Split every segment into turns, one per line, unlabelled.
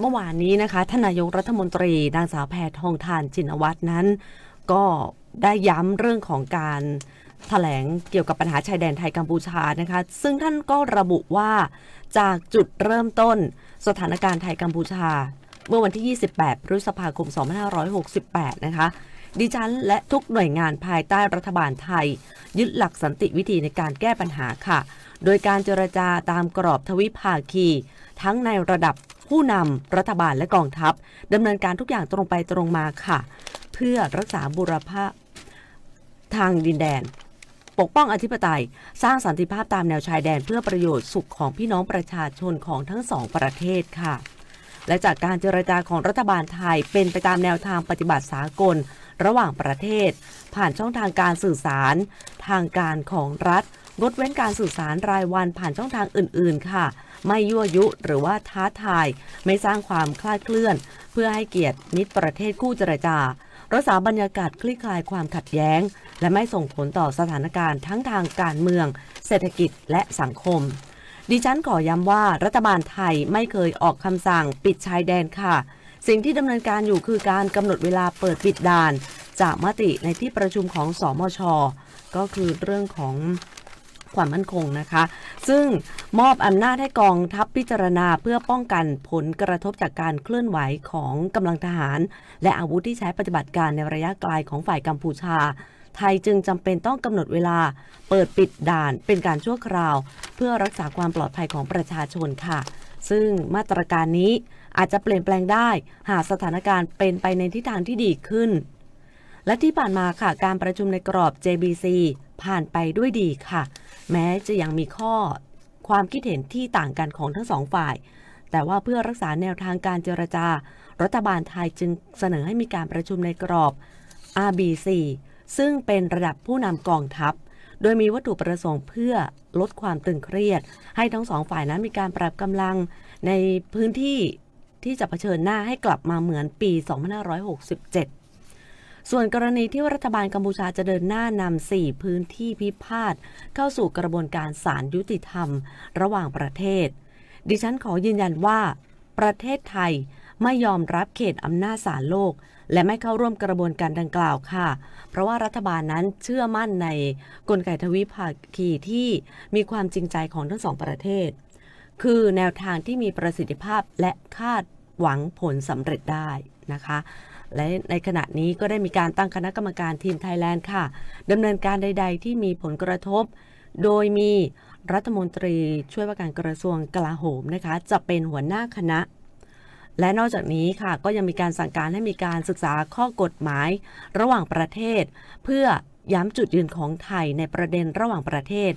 เมื่อวานนี้นะคะท่านนายกรัฐมนตรีนางสาวแพทองทานจินวัตรนั้น ก็ได้ย้ำเรื่องของการแถลงเกี่ยวกับปัญหาชายแดนไทยกัมพูชานะคะ ซึ่งท่านก็ระบุว่าจากจุดเริ่มต้นสถานการณ์ไทยกัมพูชา เมื่อวันที่ 28 พฤษภาคม 2568 นะคะ ดิฉันและทุกหน่วยงานภายใต้รัฐบาลไทย ยึดหลักสันติวิธีในการแก้ปัญหาค่ะ โดยการเจรจาตามกรอบทวิภาคี ทั้งในระดับ ผู้นำรัฐบาลและกองทัพดำเนินการทุกอย่างตรงไปตรงมาค่ะ เพื่อรักษาบุรพาทางดินแดน ปกป้องอธิปไตย สร้างสันติภาพตามแนวชายแดนเพื่อประโยชน์สุขของพี่น้องประชาชนของทั้งสองประเทศค่ะ และจากการเจรจาของรัฐบาลไทยเป็นไปตามแนวทางปฏิบัติสากล ระหว่างประเทศ ผ่านช่องทางการสื่อสาร ทางการของรัฐ งดเว้นการสื่อสารรายวันผ่านช่องทางอื่น ๆ ค่ะ ไม่ยั่วยุหรือว่าท้าทาย ไม่สร้างความคลาดเคลื่อน เพื่อให้เกียรติมิตรประเทศคู่เจรจารักษาบรรยากาศคลี่คลายความขัดแย้ง และไม่ส่งผลต่อสถานการณ์ทั้งทางการเมือง เศรษฐกิจและสังคม ดิฉันขอย้ำว่ารัฐบาลไทยไม่เคยออกคำสั่งปิดชายแดนค่ะ สิ่งที่ดำเนินการอยู่คือการกำหนดเวลาเปิดปิดด่าน จากมติในที่ประชุมของสอมช ก็คือเรื่องของ ความมั่นคงนะคะ ซึ่งมอบอำนาจให้กองทัพพิจารณาเพื่อป้องกันผลกระทบจากการเคลื่อนไหวของกำลังทหาร และอาวุธที่ใช้ปฏิบัติการในระยะไกลของฝ่ายกัมพูชา ไทยจึงจำเป็นต้องกำหนดเวลา เปิดปิดด่านเป็นการชั่วคราว เพื่อรักษาความปลอดภัยของประชาชนค่ะ ซึ่งมาตรการนี้อาจจะเปลี่ยนแปลงได้ หากสถานการณ์เป็นไปในทิศทางที่ดีขึ้น และที่ผ่านมาค่ะการประชุมในกรอบ JBC ผ่านไปด้วยดีค่ะ แม้จะยังมีข้อความคิดเห็นที่ต่างกันของทั้งสองฝ่าย แต่ว่าเพื่อรักษาแนวทางการเจรจา รัฐบาลไทยจึงเสนอให้มีการประชุมในกรอบ RBC ซึ่งเป็นระดับผู้นำกองทัพ โดยมีวัตถุประสงค์เพื่อลดความตึงเครียด ให้ทั้งสองฝ่ายนั้นมีการปรับกำลังในพื้นที่ที่จะเผชิญหน้าให้กลับมาเหมือนปี 2567 ส่วนกรณีที่รัฐบาลกัมพูชาจะเดินหน้านำสี่พื้นที่พิพาทเข้าสู่กระบวนการศาลยุติธรรม ระหว่างประเทศ ดิฉันขอยืนยันว่า ประเทศไทยไม่ยอมรับเขตอำนาจศาลโลก และไม่เข้าร่วมกระบวนการดังกล่าวค่ะ เพราะว่ารัฐบาลนั้นเชื่อมั่นในกลไกทวิภาคีที่มีความจริงใจของทั้งสองประเทศ คือแนวทางที่มีประสิทธิภาพและคาดหวังผลสำเร็จได้นะคะ และในขณะนี้ก็ได้มีการตั้งคณะกรรมการทีมไทยแลนด์ค่ะดำเนินการใด ๆ ที่มีผลกระทบ โดยมีรัฐมนตรีช่วยว่าการกระทรวงกลาโหมนะคะ จะเป็นหัวหน้าคณะ และนอกจากนี้ค่ะก็ยังมีการสั่งการให้มีการศึกษาข้อกฎหมาย ระหว่างประเทศ เพื่อย้ำจุดยืนของไทยในประเด็นระหว่างประเทศ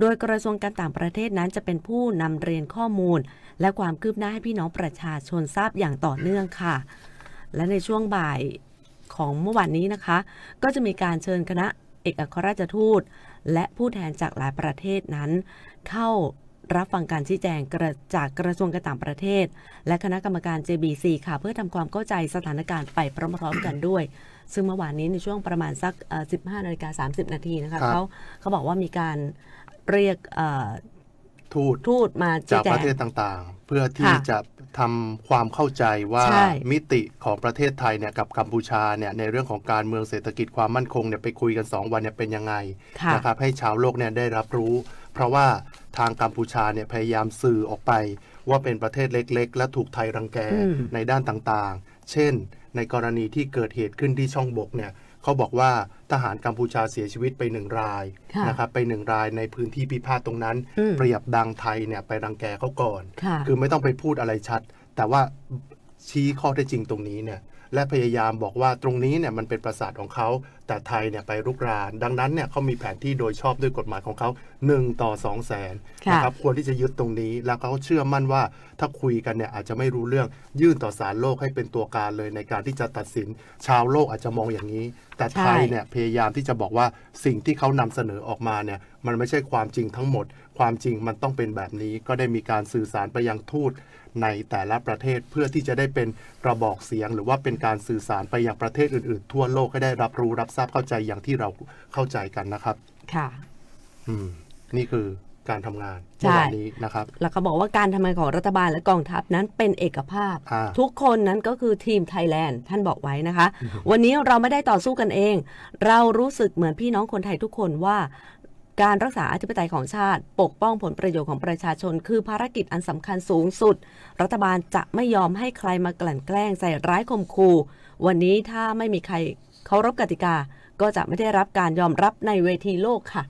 โดยกระทรวงการต่างประเทศนั้นจะเป็นผู้นำเรียนข้อมูล และความคืบหน้าให้พี่น้องประชาชนทราบอย่างต่อเนื่องค่ะ และในช่วงบ่ายของเมื่อวานนี้นะคะ ก็จะมีการเชิญคณะเอกอัครราชทูต และผู้แทนจากหลายประเทศนั้น เข้ารับฟังการชี้แจงกระจากกระทรวงการต่างประเทศ และคณะกรรมการ JBC ค่ะ เพื่อทำความเข้าใจสถานการณ์ไปพร้อมๆกันด้วย ซึ่งเมื่อวานนี้ในช่วงประมาณสักเอ่อ15นาฬิกา30 นาทีนะคะ
ครับ
เขาเขาบอกว่ามีการเรียกเอ่อ
ทูต
ทูตมาชี้
จาก
แจ
ป
ง
ระเทศต่างๆ เพื่อที่
ค่ะ
จะทำความเข้าใจว่า
ใช่
มิติของประเทศไทยเนี่ยกับกัมพูชาเนี่ยในเรื่องของการเมืองเศรษฐกิจความมั่นคงเนี่ยไปคุยกัน 2 วันเนี่ยเป็นยังไง
ค่ะ
นะครับให้ชาวโลกเนี่ยได้รับรู้ เพราะว่าทางกัมพูชาเนี่ยพยายามสื่อออกไป ว่าเป็นประเทศเล็ก ๆ และถูกไทยรังแก
อืม
ในด้านต่างๆ เช่น ในกรณีที่เกิดเหตุขึ้นที่ช่องบกเนี่ย เขาบอกว่าทหารกัมพูชาเสียชีวิตไปหนึ่งราย
ค่ะ
นะครับไปหนึ่งรายในพื้นที่พิพาทตรงนั้น
อืม
เปรียบดังไทยเนี่ยไปรังแกเขาก่อน
ค่ะ
คือไม่ต้องไปพูดอะไรชัด แต่ว่าชี้ข้อเท็จจริงตรงนี้เนี่ยและพยายามบอกว่าตรงนี้เนี่ยมันเป็นประสาทของเขาแต่ไทยเนี่ยไปรุกราน ดังนั้นเนี่ยเขามีแผนที่โดยชอบด้วยกฎหมายของเขา1ต่อ2 0 0แสน
ค่ะ
นะครับควรที่จะยึดตรงนี้แล้วเขาเชื่อมั่นว่าถ้าคุยกันเนี่ยอาจจะไม่รู้เรื่องยื่นต่อศาลโลกให้เป็นตัวการเลยในการที่จะตัดสินชาวโลกอาจจะมองอย่างนี้ แต่ไทยเนี่ยพยายามที่จะบอกว่าสิ่งที่เขานำเสนอออกมาเนี่ยมันไม่ใช่ความจริงทั้งหมด ความจริงมันต้องเป็นแบบนี้ ก็ได้มีการสื่อสารไปยังทูตในแต่ละประเทศเพื่อที่จะได้เป็นกระบอกเสียง หรือว่าเป็นการสื่อสารไปยังประเทศอื่นๆ ทั่วโลกให้ได้รับรู้รับทราบเข้าใจอย่างที่เราเข้าใจกันนะครับ
ค่ะ
อืม นี่คือการทำงาน
ใช่
เมื่อวานนี้นะครับ
แล้วเขาบอกว่าการทำงานของรัฐบาลและกองทัพนั้นเป็นเอกภาพ
อ่า
ทุกคนนั้นก็คือทีมไทยแลนด์ท่านบอกไว้นะคะ วันนี้เราไม่ได้ต่อสู้กันเอง เรารู้สึกเหมือนพี่น้องคนไทยทุกคนว่า การรักษาอธิปไตยของชาติ ปกป้องผลประโยชน์ของประชาชน คือภารกิจอันสำคัญสูงสุด รัฐบาลจะไม่ยอมให้ใครมากลั่นแกล้งใส่ร้ายข่มขู่วันนี้ถ้าไม่มีใคร เคารพกติกา ก็จะไม่ได้รับการยอมรับในเวทีโลกค่ะ